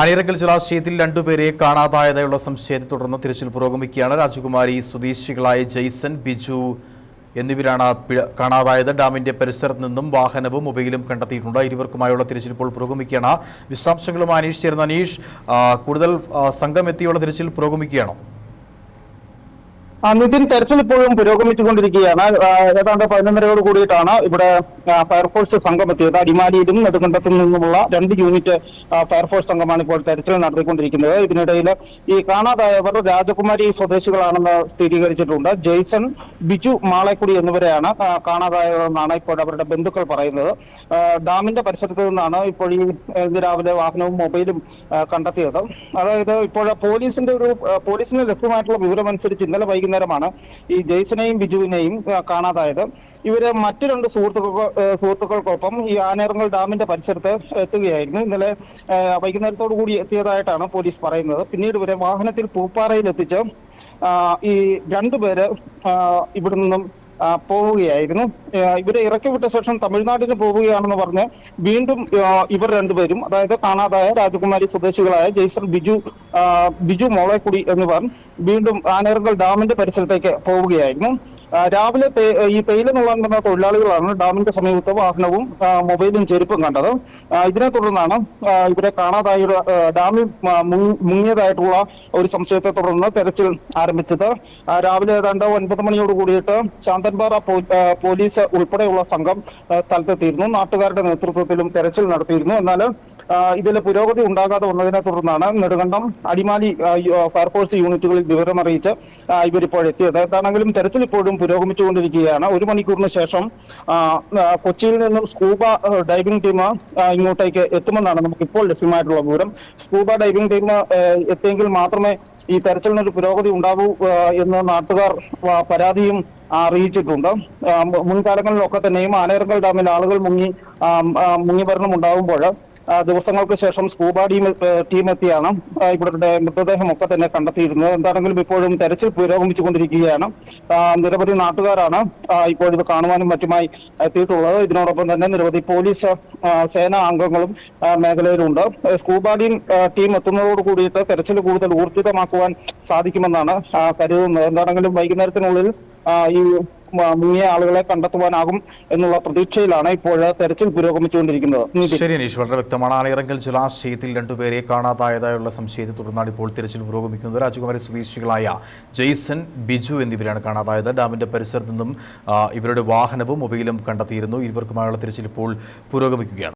ആനിറക്കൽ ജലാശയത്തിൽ രണ്ടുപേരെ കാണാതായതായുള്ള സംശയത്തെ തുടർന്ന് തിരച്ചിൽ പുരോഗമിക്കുകയാണ്. രാജകുമാരി സ്വദേശികളായ ജെയ്സൺ ബിജു എന്നിവരാണ് കാണാതായത്. ഡാമിന്റെ പരിസരത്ത് നിന്നും വാഹനവും മൊബൈലും കണ്ടെത്തിയിട്ടുണ്ട്. ഇരുവർക്കുമായുള്ള തിരച്ചിൽ ഇപ്പോൾ പുരോഗമിക്കുകയാണ്. വിശദാംശങ്ങളുമായി അനീഷ് ചേർന്ന അനീഷ് കൂടുതൽ സംഘമെത്തിയുള്ള തിരച്ചിൽ പുരോഗമിക്കുകയാണോ? നിതിൻ തെരച്ചിൽ ഇപ്പോഴും പുരോഗമിച്ചുകൊണ്ടിരിക്കുകയാണ്. ഏതാണ്ട് പതിനൊന്നരയോട് കൂടിയിട്ടാണ് ഇവിടെ ഫയർഫോഴ്സ് സംഘം എത്തിയത്. അടിമാലിയിലും നെടുങ്കണ്ടത്തിൽ നിന്നുമുള്ള രണ്ട് യൂണിറ്റ് ഫയർഫോഴ്സ് സംഘമാണ് ഇപ്പോൾ തെരച്ചിൽ നടത്തിക്കൊണ്ടിരിക്കുന്നത്. ഇതിനിടയിൽ ഈ കാണാതായവർ രാജകുമാരി സ്വദേശികളാണെന്ന് സ്ഥിരീകരിച്ചിട്ടുണ്ട്. ജെയ്സൺ ബിജു മാളേക്കുടി എന്നിവരെയാണ് കാണാതായവരെന്നാണ് ഇപ്പോൾ അവരുടെ ബന്ധുക്കൾ പറയുന്നത്. ഡാമിന്റെ പരിസരത്ത് നിന്നാണ് ഇപ്പോൾ ഈ ഇന്ന് രാവിലെ വാഹനവും മൊബൈലും കണ്ടെത്തിയത്. അതായത് ഇപ്പോൾ പോലീസിന്റെ ഒരു പോലീസിന് ലഭ്യമായിട്ടുള്ള വിവരം അനുസരിച്ച് ഇന്നലെ വൈകുന്നേരമാണ് ഈ ജെയ്സനെയും ബിജുവിനെയും കാണാതായത്. ഇവർ മറ്റു രണ്ട് സുഹൃത്തുക്കൾ സുഹൃത്തുക്കൾക്കൊപ്പം ഈ ആനേറങ്ങൽ ഡാമിന്റെ പരിസരത്ത് എത്തുകയായിരുന്നു. ഇന്നലെ വൈകുന്നേരത്തോടു കൂടി എത്തിയതായിട്ടാണ് പോലീസ് പറയുന്നത്. പിന്നീട് ഇവരെ വാഹനത്തിൽ പൂപ്പാറയിൽ എത്തിച്ച് ഈ രണ്ടുപേര് ഇവിടെ നിന്നും പോവുകയായിരുന്നു. ഇവരെ ഇറക്കി വിട്ട ശേഷം തമിഴ്നാട്ടിന് പോവുകയാണെന്ന് പറഞ്ഞ് വീണ്ടും ഇവർ രണ്ടുപേരും അതായത് കാണാതായ രാജകുമാരി സ്വദേശികളായ ജയ്സൺ ബിജു ബിജു മോളേക്കുടി എന്നിവർ വീണ്ടും ആനേറുകൾ ഡാമിന്റെ പരിസരത്തേക്ക് പോവുകയായിരുന്നു. രാവിലെ ഈ തേയില നുള്ളാൻ തൊഴിലാളികളാണ് ഡാമിന്റെ സമീപത്ത് വാഹനവും മൊബൈലും ചെരുപ്പും കണ്ടത്. ഇതിനെ തുടർന്നാണ് ഇവരെ കാണാതായ ഡാമിൽ മുങ്ങിയതായിട്ടുള്ള ഒരു സംശയത്തെ തുടർന്ന് തെരച്ചിൽ ആരംഭിച്ചത്. രാവിലെ ഏതാണ്ട് ഒൻപത് മണിയോട് കൂടിയിട്ട് ശാന്തൻപാറ പോലീസ് ഉൾപ്പെടെയുള്ള സംഘം സ്ഥലത്തെത്തിയിരുന്നു. നാട്ടുകാരുടെ നേതൃത്വത്തിലും തെരച്ചിൽ നടത്തിയിരുന്നു. എന്നാൽ ഇതിൽ പുരോഗതി ഉണ്ടാകാതെ വന്നതിനെ തുടർന്നാണ് നെടുങ്കണ്ടം അടിമാലി ഫയർഫോഴ്സ് യൂണിറ്റുകളിൽ വിവരമറിയിച്ച് ഇവരിപ്പോഴെത്തിയത് എന്താണെങ്കിലും തെരച്ചിൽ ഇപ്പോഴും പുരോഗമിച്ചുകൊണ്ടിരിക്കുകയാണ്. ഒരു മണിക്കൂറിന് ശേഷം കൊച്ചിയിൽ നിന്നും സ്കൂബ ഡൈവിംഗ് ടീം ഇങ്ങോട്ടേക്ക് എത്തുമെന്നാണ് നമുക്ക് ഇപ്പോൾ ലഭ്യമായിട്ടുള്ള വിവരം. സ്കൂബ ഡൈവിംഗ് ടീം എത്തിയെങ്കിൽ മാത്രമേ ഈ തെരച്ചിലിനൊരു പുരോഗതി ഉണ്ടാവൂ എന്ന് നാട്ടുകാർ പരാതിയും അറിയിച്ചിട്ടുണ്ട്. മുൻകാലങ്ങളിലൊക്കെ തന്നെയും ആനേറങ്കൽ ഡാമിൽ ആളുകൾ മുങ്ങി മുങ്ങിഭരണം ഉണ്ടാകുമ്പോൾ ദിവസങ്ങൾക്ക് ശേഷം സ്കൂബ ടീം ടീം എത്തിയാണ് ഇവരുടെ മൃതദേഹം ഒക്കെ തന്നെ കണ്ടെത്തിയിരുന്നത്. എന്താണെങ്കിലും ഇപ്പോഴും തെരച്ചിൽ പുരോഗമിച്ചുകൊണ്ടിരിക്കുകയാണ്. കൊണ്ടിരിക്കുകയാണ് നിരവധി നാട്ടുകാരാണ് ഇപ്പോഴിത് കാണുവാനും മറ്റുമായി എത്തിയിട്ടുള്ളത്. ഇതിനോടൊപ്പം തന്നെ നിരവധി പോലീസ് സേനാ അംഗങ്ങളും മേഖലയിലുണ്ട്. സ്കൂബ ടീം ടീം എത്തുന്നതോട് കൂടിയിട്ട് തെരച്ചിൽ കൂടുതൽ ഊർജിതമാക്കുവാൻ സാധിക്കുമെന്നാണ് കരുതുന്നത്. എന്താണെങ്കിലും വൈകുന്നേരത്തിനുള്ളിൽ ഈ മുങ്ങിയ ആളുകളെ കണ്ടെത്തുവാനാകും എന്നുള്ള പ്രതീക്ഷയിലാണ് ഇപ്പോൾ തെരച്ചിൽ പുരോഗമിച്ചുകൊണ്ടിരിക്കുന്നത്. ശരി അനീഷ് വളരെ വ്യക്തമാണ്. ആനിറങ്കൽ ജലാശയത്തിൽ രണ്ടുപേരെ കാണാതായതായുള്ള സംശയത്തെ തുടർന്നാണ് ഇപ്പോൾ തിരച്ചിൽ പുരോഗമിക്കുന്നത്. രാജകുമാരി സ്വദേശികളായ ജെയ്സൺ ബിജു എന്നിവരാണ് കാണാതായത്. ഡാമിന്റെ പരിസരത്ത് നിന്നും ഇവരുടെ വാഹനവും മൊബൈലും കണ്ടെത്തിയിരുന്നു. ഇവർക്കുമായുള്ള തിരച്ചിൽ ഇപ്പോൾ പുരോഗമിക്കുകയാണ്.